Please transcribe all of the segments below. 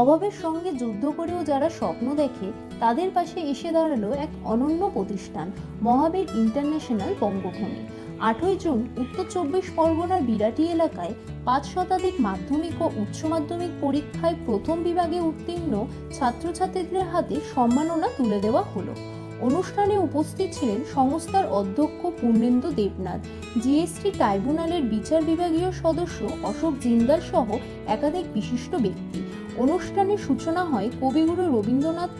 অভাবের সঙ্গে যুদ্ধ করেও যারা স্বপ্ন দেখে, তাদের পাশে এসে দাঁড়াল এক অনন্য প্রতিষ্ঠান, মহাবীর ইন্টারন্যাশনাল বঙ্গভূমি। আটই জুন উত্তর চব্বিশ পরগনার বিরাটি এলাকায় পাঁচ শতাধিক মাধ্যমিক ও উচ্চ মাধ্যমিক পরীক্ষায় প্রথম বিভাগে উত্তীর্ণ ছাত্রছাত্রীদের হাতে সম্মাননা তুলে দেওয়া হলো। অনুষ্ঠানে উপস্থিত ছিলেন সংস্থার অধ্যক্ষ পূর্ণেন্দু দেবনাথ, জিএসটি ট্রাইব্যুনালের বিচার বিভাগীয় সদস্য অশোক জিন্দাল সহ একাধিক বিশিষ্ট ব্যক্তি। অনুষ্ঠানের সূচনা হয় কবিগুরু রবীন্দ্রনাথ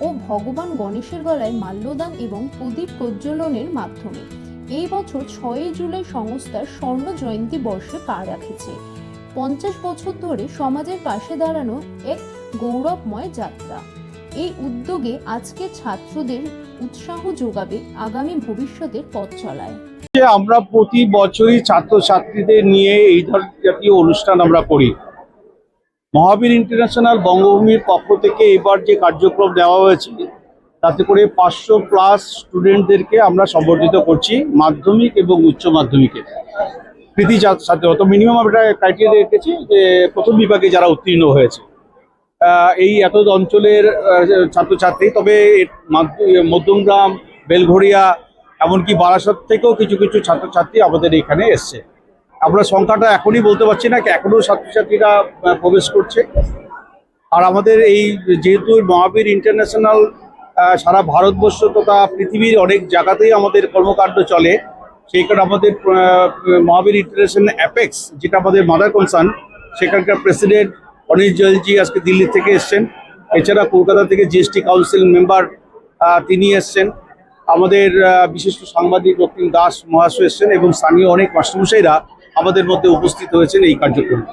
ও ভগবান গণেশের গলায় মাল্যদান এবং প্রদীপ প্রজ্বলনের মাধ্যমে। এই বছর ছয়ই জুলাই সংস্থার স্বর্ণ জয়ন্তী বর্ষে পা রাখেছে। পঞ্চাশ বছর ধরে সমাজের পাশে দাঁড়ানো এক গৌরবময় যাত্রা। এই উদ্যোগে আজকে ছাত্রদের উৎসাহ যোগাবে আগামী ভবিষ্যতের পথ চলায়। আমরা প্রতি বছরই ছাত্রছাত্রীদের নিয়ে এই ধরনের জাতীয় অনুষ্ঠান আমরা করি। মহাবীর ইন্টারন্যাশনাল বঙ্গভূমির পক্ষ থেকে এবার যে কার্যক্রম দেওয়া হয়েছে, তাতে করে পাঁচশো প্লাস স্টুডেন্টদেরকে আমরা সম্বর্ধিত করছি মাধ্যমিক এবং উচ্চ মাধ্যমিকে। কৃতি ছাত্র তো মিনিমাম আমরা ক্রাইটেরিয়া রেখেছি যে প্রথম বিভাগে যারা উত্তীর্ণ হয়েছে। এই এত অঞ্চলের ছাত্রছাত্রী, তবে মাধ্য- মধ্যমগ্রাম, বেলঘড়িয়া, এমনকি বারাসাত থেকেও কিছু কিছু ছাত্রছাত্রী আমাদের এখানে এসছে। আমরা সংখ্যাটা এখনই বলতে পারছি না এখনও ছাত্রছাত্রীরা প্রবেশ করছে। আর আমাদের এই যেহেতু মহাবীর ইন্টারন্যাশনাল সারা ভারতবর্ষ তথা পৃথিবীর অনেক জায়গাতেই আমাদের কর্মকাণ্ড চলে, সেই কারণে আমাদের মহাবীর ইন্টারন্যাশনাল অ্যাপেক্স যেটা আমাদের মাদার কনসার্ন সেখানকার প্রেসিডেন্ট অনিল জয়েলজি আজকে দিল্লি থেকে এসছেন। এছাড়া কলকাতা থেকে জিএসটি কাউন্সিল মেম্বার তিনি এসছেন। আমাদের বিশিষ্ট সাংবাদিক রক্তিম দাস মহাশয় এসছেন এবং স্থানীয় অনেক মাস্টারমশাইরা আমাদের মধ্যে উপস্থিত হয়েছেন এই কার্যক্রমে।